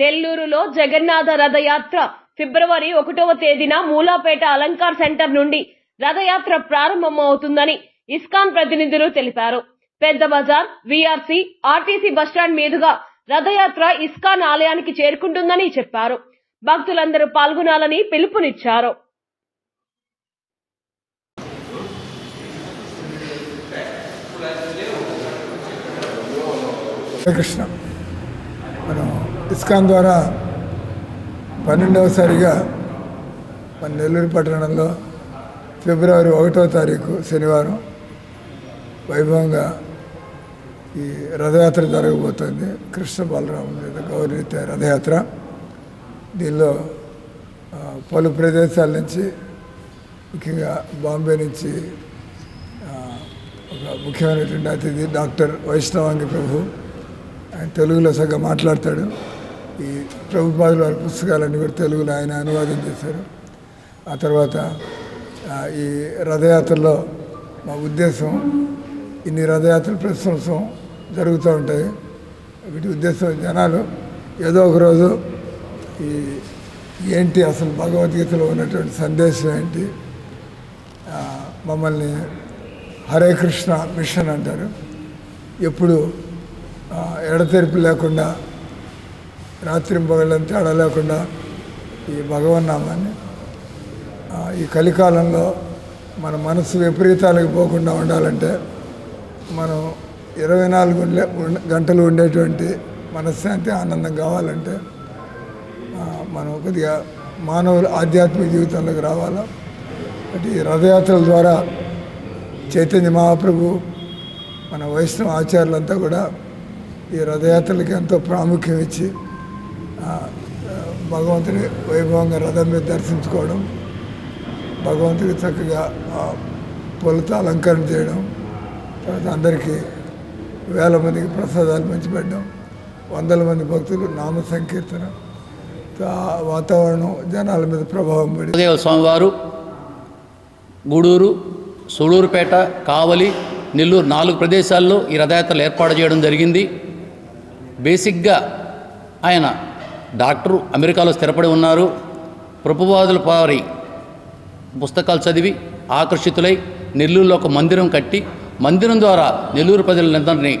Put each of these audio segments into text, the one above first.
నెల్లూరులో జగన్నాథ రథయాత్ర. ఫిబ్రవరి ఒకటవ తేదీన మూలాపేట అలంకార్ సెంటర్ నుండి రథయాత్ర ప్రారంభమవుతుందని ఇస్కాన్ ప్రతినిధులు తెలిపారు. పెద్ద బజార్ వీఆర్సీ ఆర్టీసీ బస్టాండ్ మీదుగా రథయాత్ర ఇస్కాన్ ఆలయానికి చేరుకుంటుందని చెప్పారు. భక్తులందరూ పాల్గొనాలని పిలుపునిచ్చారు. కృష్ణ మనం ఇస్కాన్ ద్వారా పన్నెండవసారిగా మన నెల్లూరు పట్టణంలో ఫిబ్రవరి ఒకటో తారీఖు శనివారం వైభవంగా ఈ రథయాత్ర జరగబోతోంది. కృష్ణ బలరాముల మీద గౌరవిత రథయాత్ర. దీనిలో పలు ప్రదేశాల నుంచి ముఖ్యంగా బాంబే నుంచి ఒక ముఖ్యమైనటువంటి అతిథి డాక్టర్ వైష్ణవాంగి ప్రభు ఆయన తెలుగులో సగం మాట్లాడతాడు. ఈ ప్రభుపాదుల వారి పుస్తకాలన్నీ కూడా తెలుగులో ఆయన అనువాదం చేశారు. ఆ తర్వాత ఈ రథయాత్రలో మా ఉద్దేశం ఇన్ని రథయాత్రలు ప్రతి సంవత్సరం జరుగుతూ ఉంటాయి. వీటి ఉద్దేశం జనాలు ఏదో ఒకరోజు ఈ ఏంటి అసలు భగవద్గీతలో ఉన్నటువంటి సందేశం ఏంటి? మమ్మల్ని హరే కృష్ణ మిషన్ అంటారు. ఎప్పుడు ఎడతెరిపి లేకుండా రాత్రి పగళ్ళని తేడా లేకుండా ఈ భగవన్నామాన్ని నామాన్ని ఈ కలికాలంలో మన మనసు విపరీతాలకు పోకుండా ఉండాలంటే మనం ఇరవై నాలుగు గంటలు ఉండేటువంటి మనశ్శాంతి ఆనందం కావాలంటే మనం కొద్దిగా మానవుల ఆధ్యాత్మిక జీవితంలోకి రావాలా. అంటే ఈ రథయాత్రల ద్వారా చైతన్య మహాప్రభు మన వైష్ణవ ఆచార్యులంతా కూడా ఈ రథయాత్రలకి ఎంతో ప్రాముఖ్యం ఇచ్చి భగవంతుని వైభవంగా రథం మీద దర్శించుకోవడం భగవంతుడికి చక్కగా ఆ, పూలతో అలంకరణ చేయడం తర్వాత అందరికీ వేల మందికి ప్రసాదాలు పంచిపెట్టడం వందల మంది భక్తులు నామ సంకీర్తన వాతావరణం జనాల మీద ప్రభావం పడి ఉదయ స్వామివారు గూడూరు సూళూరుపేట కావలి నెల్లూరు నాలుగు ప్రదేశాల్లో ఈ రథయాత్రలు ఏర్పాటు చేయడం జరిగింది. బేసిక్గా ఆయన డాక్టరు అమెరికాలో స్థిరపడి ఉన్నారు. ప్రభువాదుల పారి పుస్తకాలు చదివి ఆకర్షితులై నెల్లూరులో ఒక మందిరం కట్టి మందిరం ద్వారా నెల్లూరు ప్రజలందరినీ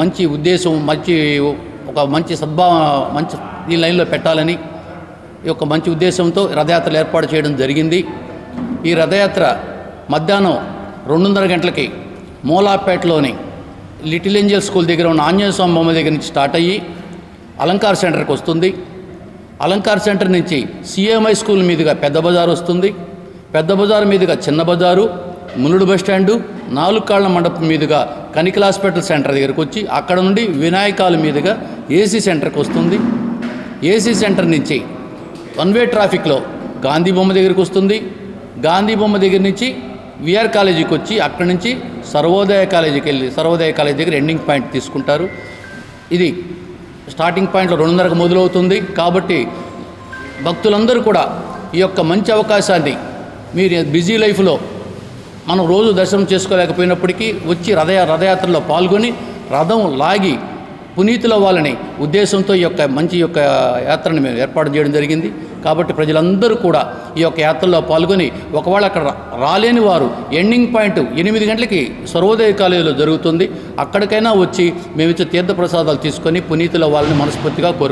మంచి ఉద్దేశం మంచి ఒక మంచి సద్భావ మంచి ఈ లైన్లో పెట్టాలని ఈ యొక్క మంచి ఉద్దేశంతో రథయాత్రలు ఏర్పాటు చేయడం జరిగింది. ఈ రథయాత్ర మధ్యాహ్నం రెండున్నర గంటలకి మూలాపేటలోని లిటిల్ ఏంజల్ స్కూల్ దగ్గర ఉన్న ఆంజనేయ స్వామి బొమ్మ దగ్గర నుంచి స్టార్ట్ అయ్యి అలంకార్ సెంటర్కి వస్తుంది. అలంకార్ సెంటర్ నుంచి సిఎంఐ స్కూల్ మీదుగా పెద్ద బజార్ వస్తుంది. పెద్ద బజార్ మీదుగా చిన్న బజారు మునుడు బస్ స్టాండు నాలుగు కాళ్ళ మండపం మీదుగా కనికల హాస్పిటల్ సెంటర్ దగ్గరకు వచ్చి అక్కడ నుండి వినాయకాల మీదుగా ఏసీ సెంటర్కి వస్తుంది. ఏసీ సెంటర్ నుంచి వన్ వే ట్రాఫిక్లో గాంధీ బొమ్మ దగ్గరికి వస్తుంది. గాంధీ బొమ్మ దగ్గర నుంచి విఆర్ కాలేజీకి వచ్చి అక్కడి నుంచి సర్వోదయ కాలేజీకి వెళ్ళి సర్వోదయ కాలేజీ దగ్గర ఎండింగ్ పాయింట్ తీసుకుంటారు. ఇది స్టార్టింగ్ పాయింట్లో రెండున్నరకు మొదలవుతుంది. కాబట్టి భక్తులందరూ కూడా ఈ యొక్క మంచి అవకాశాన్ని మీరు బిజీ లైఫ్లో మనం రోజు దర్శనం చేసుకోలేకపోయినప్పటికీ వచ్చి రథయ రథయాత్రలో పాల్గొని రథం లాగి పునీతుల వాళ్ళని ఉద్దేశంతో ఈ యొక్క మంచి యొక్క యాత్రను మేము ఏర్పాటు చేయడం జరిగింది. కాబట్టి ప్రజలందరూ కూడా ఈ యొక్క యాత్రలో పాల్గొని ఒకవేళ అక్కడ రాలేని వారు ఎండింగ్ పాయింట్ ఎనిమిది గంటలకి సర్వోదయ కాలేజీలో జరుగుతుంది. అక్కడికైనా వచ్చి మేము తీర్థప్రసాదాలు తీర్థ ప్రసాదాలు తీసుకొని పునీతుల వాళ్ళని మనస్ఫూర్తిగా కోరు